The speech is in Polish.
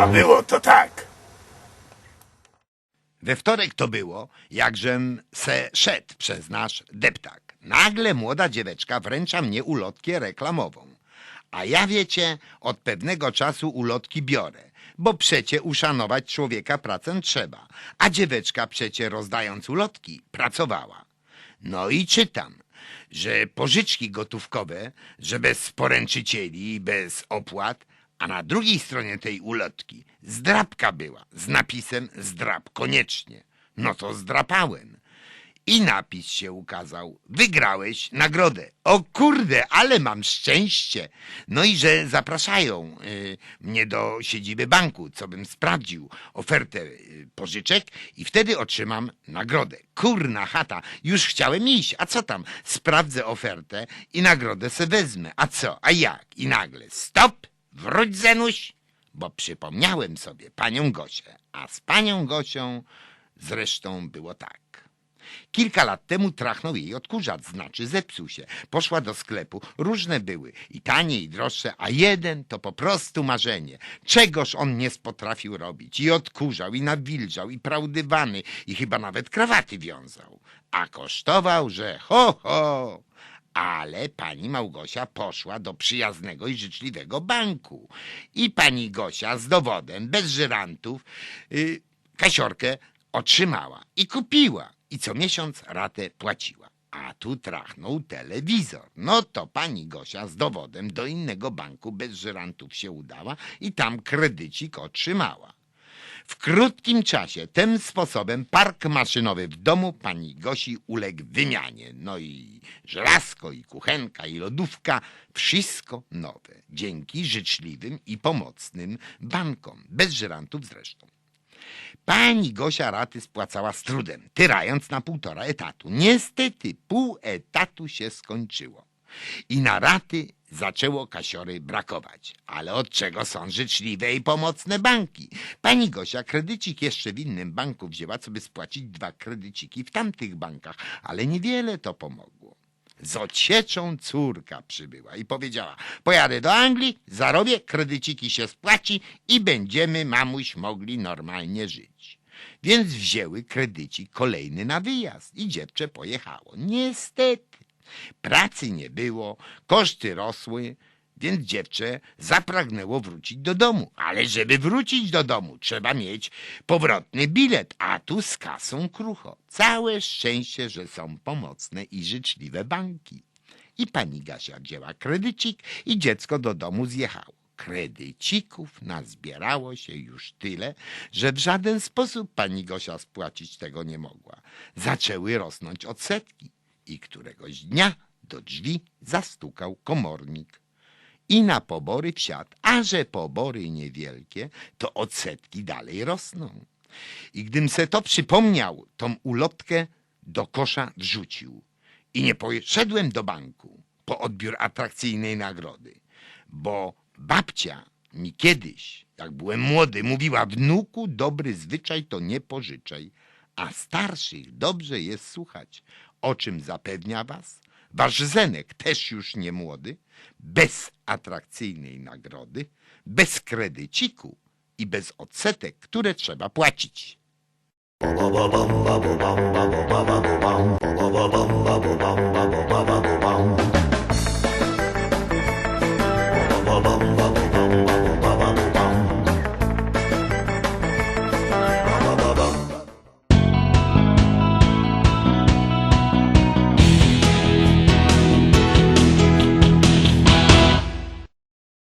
A było to tak. We wtorek to było, jakżem se szedł przez nasz deptak. Nagle młoda dzieweczka wręcza mnie ulotkę reklamową. A ja wiecie, od pewnego czasu ulotki biorę, bo przecie uszanować człowieka pracę trzeba. A dzieweczka przecie rozdając ulotki pracowała. No i czytam, że pożyczki gotówkowe, że bez poręczycieli bez opłat, a na drugiej stronie tej ulotki zdrabka była z napisem zdrab koniecznie. No to zdrapałem. I napis się ukazał. Wygrałeś nagrodę. O kurde, ale mam szczęście. No i że zapraszają y, mnie do siedziby banku, co bym sprawdził ofertę y, pożyczek i wtedy otrzymam nagrodę. Kurna chata, już chciałem iść. A co tam? Sprawdzę ofertę i nagrodę se wezmę. A co? A jak? I nagle stop, wróć Zenuś, bo przypomniałem sobie panią Gosię. A z panią Gosią zresztą było tak. Kilka lat temu trachnął jej odkurzacz, znaczy zepsuł się. Poszła do sklepu, różne były, i tanie, i droższe, a jeden to po prostu marzenie. Czegoż on nie potrafił robić. I odkurzał, i nawilżał, i prał dywany, i chyba nawet krawaty wiązał. A kosztował, że ho, ho. Ale pani Małgosia poszła do przyjaznego i życzliwego banku. I pani Gosia z dowodem, bez żyrantów, yy, kasiorkę otrzymała i kupiła. I co miesiąc ratę płaciła. A tu trachnął telewizor. No to pani Gosia z dowodem do innego banku bez żyrantów się udała i tam kredycik otrzymała. W krótkim czasie tym sposobem park maszynowy w domu pani Gosi uległ wymianie. No i żelazko, i kuchenka, i lodówka, wszystko nowe. Dzięki życzliwym i pomocnym bankom, bez żyrantów zresztą. Pani Gosia raty spłacała z trudem, tyrając na półtora etatu. Niestety pół etatu się skończyło. I na raty zaczęło kasiory brakować. Ale od czego są życzliwe i pomocne banki? Pani Gosia kredycik jeszcze w innym banku wzięła, co by spłacić dwa kredyciki w tamtych bankach, ale niewiele to pomogło. Z ocieczą córka przybyła i powiedziała: Pojadę do Anglii, zarobię, kredyciki się spłaci i będziemy, mamuś, mogli normalnie żyć. Więc wzięły kredycik kolejny na wyjazd i dziewczę pojechało. Niestety, pracy nie było, koszty rosły, więc dziewczę zapragnęło wrócić do domu. Ale żeby wrócić do domu, trzeba mieć powrotny bilet, a tu z kasą krucho. Całe szczęście, że są pomocne i życzliwe banki. I pani Gasia wzięła kredycik i dziecko do domu zjechało. Kredycików nazbierało się już tyle, że w żaden sposób pani Gosia spłacić tego nie mogła. Zaczęły rosnąć odsetki i któregoś dnia do drzwi zastukał komornik i na pobory wsiadł, a że pobory niewielkie, to odsetki dalej rosną. I gdym se to przypomniał, tą ulotkę do kosza wrzucił. I nie poszedłem do banku po odbiór atrakcyjnej nagrody, bo babcia mi kiedyś, jak byłem młody, mówiła wnuku, dobry zwyczaj to nie pożyczaj, a starszych dobrze jest słuchać. O czym zapewnia was? Wasz Zenek, też już nie młody, bez atrakcyjnej nagrody, bez kredyciku i bez odsetek, które trzeba płacić.